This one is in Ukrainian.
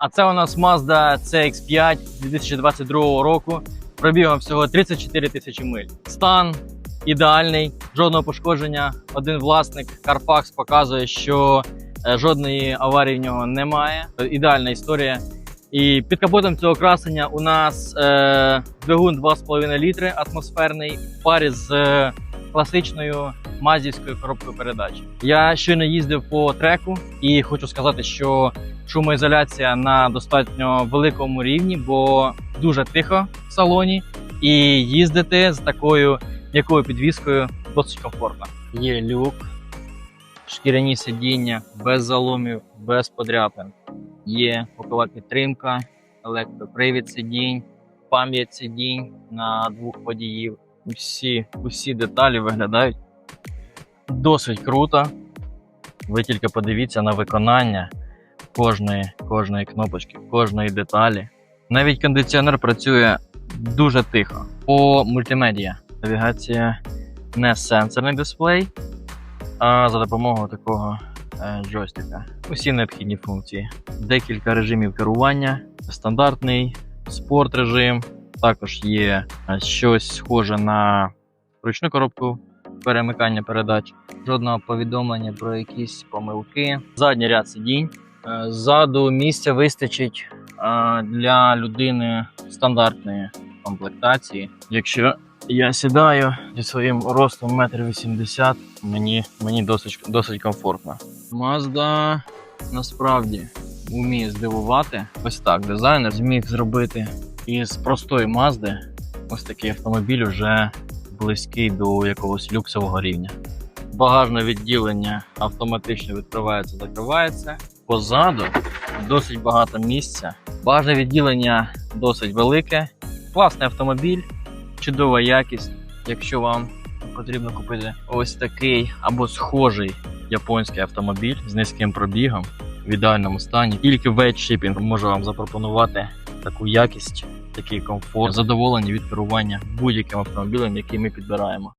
А це у нас Mazda CX5 2022 року. Пробігом всього 34 тисячі миль. Стан ідеальний, жодного пошкодження. Один власник Carfax показує, що е, жодної аварії в нього немає. Ідеальна історія. І під капотом цього красення у нас е, двигун 2,5 літри атмосферний в парі з е, класичною мазівською коробкою передач. Я щойно їздив по треку і хочу сказати, що шумоізоляція на достатньо великому рівні, бо дуже тихо в салоні, і їздити з такою м'якою підвіскою досить комфортно. Є люк, шкіряні сидіння без заломів, без подряпин. Є бокова підтримка, електропривід сидінь, пам'ять сидінь на двох водіїв. Усі, усі деталі виглядають досить круто. Ви тільки подивіться на виконання кожної, кожної кнопочки, кожної деталі. Навіть кондиціонер працює дуже тихо. По мультимедіа навігація не сенсорний дисплей, а за допомогою такого е, джойстика. Усі необхідні функції. Декілька режимів керування, стандартний спорт режим. Також є е, щось схоже на ручну коробку перемикання передач. Жодного повідомлення про якісь помилки. Задній ряд сидінь. Е, Ззаду місця вистачить е, для людини стандартної комплектації. Якщо я сідаю зі своїм ростом 1,80 м, мені, мені досить, досить комфортно. Mazda насправді вміє здивувати. Ось так дизайнер зміг зробити із простої Mazda ось такий автомобіль вже близький до якогось люксового рівня. Багажне відділення автоматично відкривається, закривається. Позаду досить багато місця. Багажне відділення досить велике. Класний автомобіль, чудова якість. Якщо вам потрібно купити ось такий або схожий японський автомобіль з низьким пробігом в ідеальному стані, тільки Shipping може вам запропонувати таку якість, такий комфорт, задоволені від керування будь-яким автомобілем, який ми підбираємо.